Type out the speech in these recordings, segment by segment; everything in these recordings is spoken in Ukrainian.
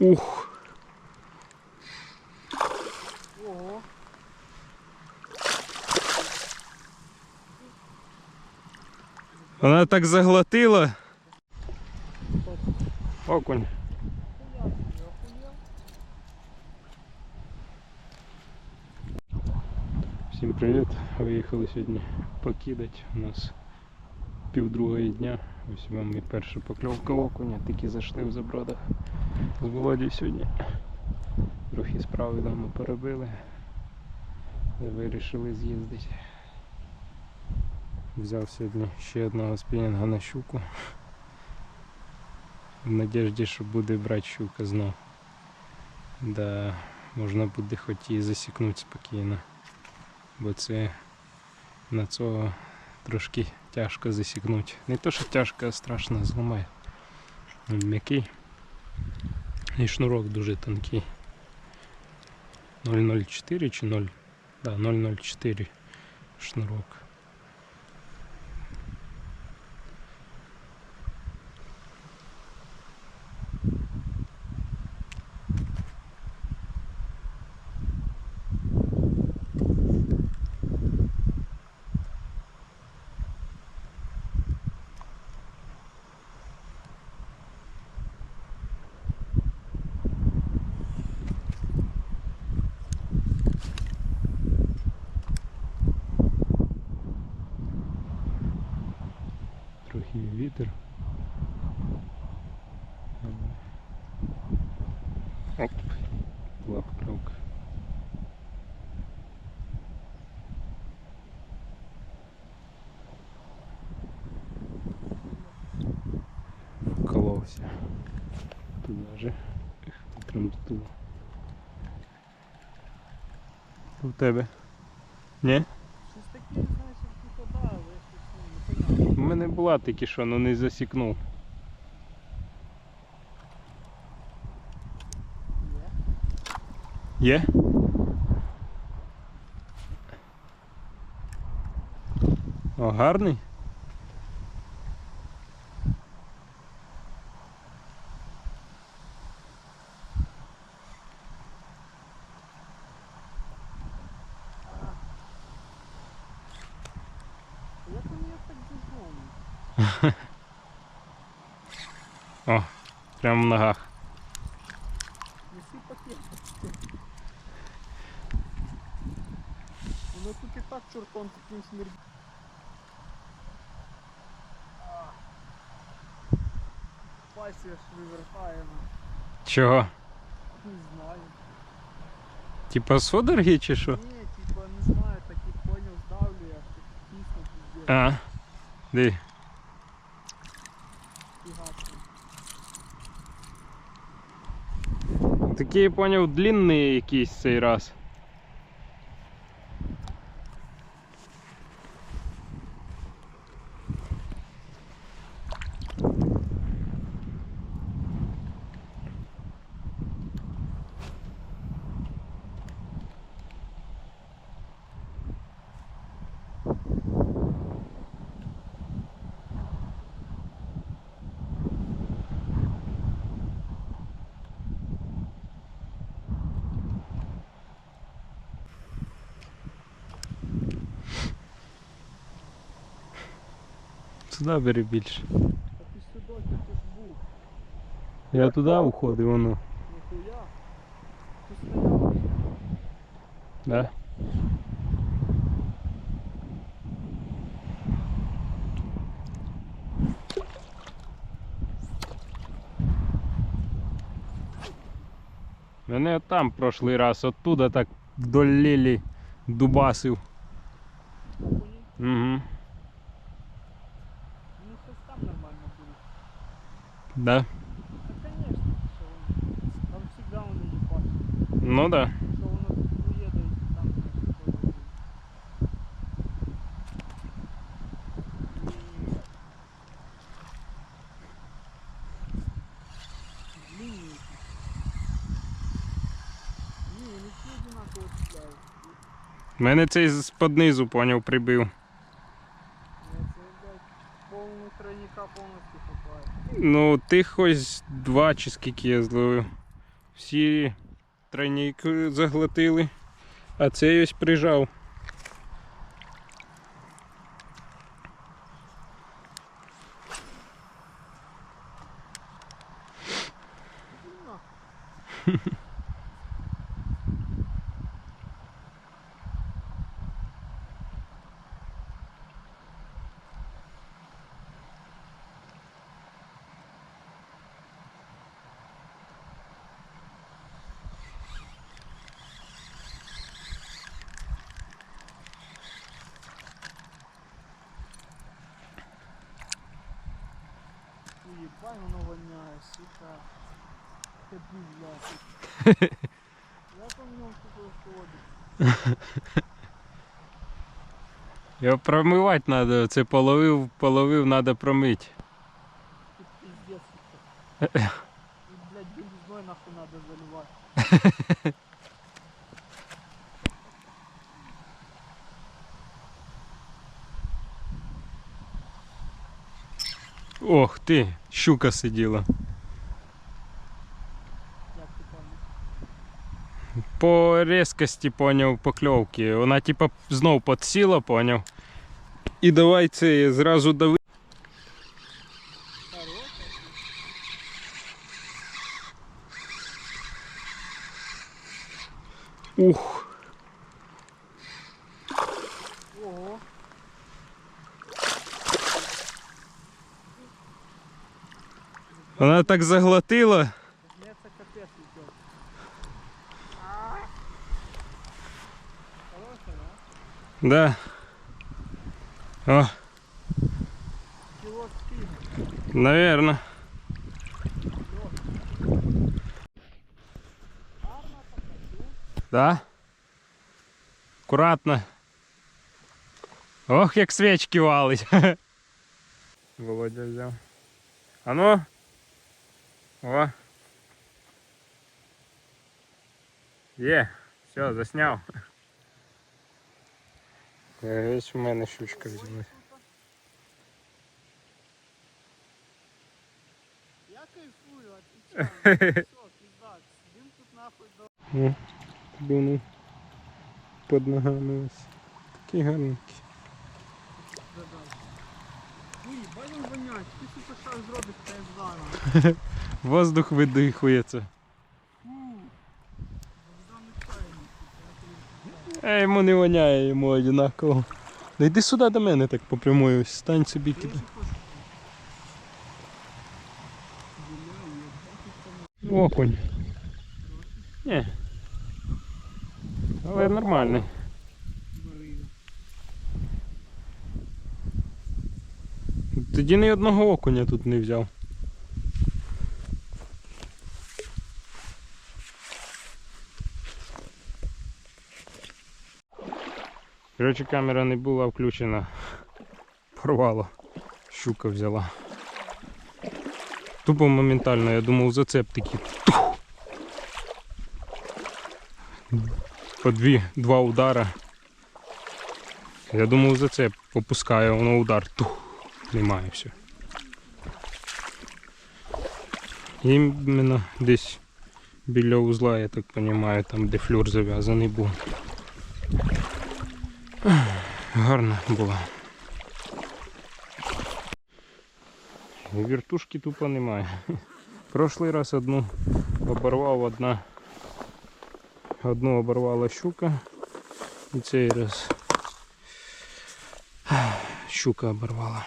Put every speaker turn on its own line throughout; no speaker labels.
Ух.
Ого.
Вона так заглотила. Окунь. Всім привіт! Виїхали сьогодні покидати. У нас пів другої дня. Ось вам і перша покльовка окуня, тільки зайшли в забродах з Володі сьогодні. Трохи справи дома поробили. Вирішили з'їздити. Взяв сьогодні ще одного спінінга на щуку. В надіжді, що буде брати щука знов. Да, можна буде хоч і засікнути спокійно. Бо це на цього трошки тяжко засікнути. Не то, що тяжко, а страшно зламає. Він м'який. І шнурок дуже тонкий. 0,04 чи 0? Да, 0,04 шнурок. Же. Прям тут. У тебе? Ні?
Щось таке, знаєш, як да, але щось ну.
У мене була тільки що, але не засікнув.
Є.
Є? О, гарний? О, прямо в ногах.
Неси пакет. Воно тут і так чортом таким смердить. Пальці аж вивертаємо.
Чого?
Не знаю.
Типа судороги чи що?
Ні, типа, не знаю, так і поняв, здавлює, аж так тісно піздець.
А. Ди. Такий я поняв длинний якийсь цей раз. Сюди бери більше. Я туди уходив, воно. Да? Мене там прошлий раз оттуда так вдоль лілі дубасив. Угу.
Ну, щось там нормально буде.
Да?
Та, конечно, воно. Там всегда воно їбать.
Ну да.
Тут уїде і там одинаково цепляють.
Мене цей з под низу поняв прибив.
Я це, блядь, повного тройника повністю хапає.
Ну, тих ось два чи скільки я зловив. Всі тройник заглотили, а цей ось прижав.
Уебай, воно воняє, сука. Це пізда. Я в ньому тільки ходить.
Його промивати треба, це половив, половив, треба промити.
Тут сука. І, блядь, белизной нахуй надо заливать.
ти, щука сиділа.
Як ти пам'ятаєш?
По різкості поняв покльовки. Вона типа знов підсіла, поняв. І давай це зразу дави.
Хороша.
Ух. Вона так заглотила.
Мне це капець идет. Хороша, да?
Да. О,
Кіло спин.
наверно.
Гарно покажу.
Да? Аккуратно. Ох, як свечки валить. Володя взяв. А ну. О. Є, все, засняв. Ось у мене щучка взялась.
Я кайфую. Все, пиздак. Сидим тут нахуй до...
О, дунув під ногами ось.
Задачі. Ну, їбать він вонять. Ти, сука, що зробиш, та я здана.
Воздух видихується. А йому не воняє, йому однаково. Ну йди сюди до мене так по прямої, стань собі кидай. Окунь. Ні. Але нормальний. Тоді ні одного окуня тут не взяв. Коротше, камера не була включена. Порвало. Щука взяла. Тупо моментально, я думав, зацеп такий. По дві, два удара. Я думав, зацеп попускає, воно удар. Тух! Немає все. Іменно десь біля узла, я так розумію, там де флюр зав'язаний був. Гарна була. Віртушки тупо немає. Прошлий раз одну оборвав одна. Одну оборвала щука. І цей раз щука оборвала.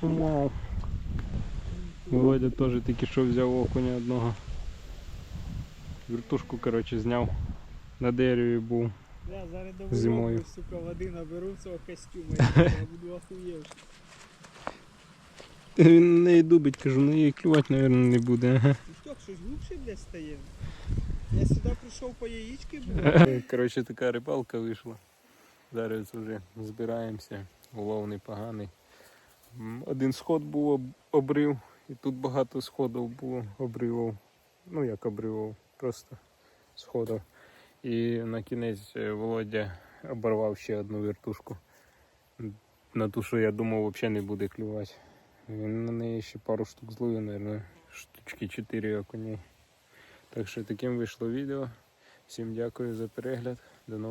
Вау. Володя теж тільки що взяв окуня одного. Вертушку, коротше, зняв. На дереві був.
Бля, зараз до
Зимою.
сука, води наберу цього костюма. Я буду охуєвши.
Він не дубить, кажу, ну її клювати, мабуть, не буде. Ага.
Що, щось глубше, блядь, стає? Я сюди прийшов по яєчки, блядь.
Коротше, така рибалка вийшла. Зараз вже збираємося. Улов непоганий. Один сход був обрив, і тут багато сходів було обривів. Ну як обривів, просто сходів. І на кінець е, Володя оборвав ще одну вертушку. На ту, що я думав, взагалі не буде клювати. Він на неї ще пару штук зловив, мабуть, штучки 4 окуней. Так що таким вийшло відео. Всім дякую за перегляд. До нового.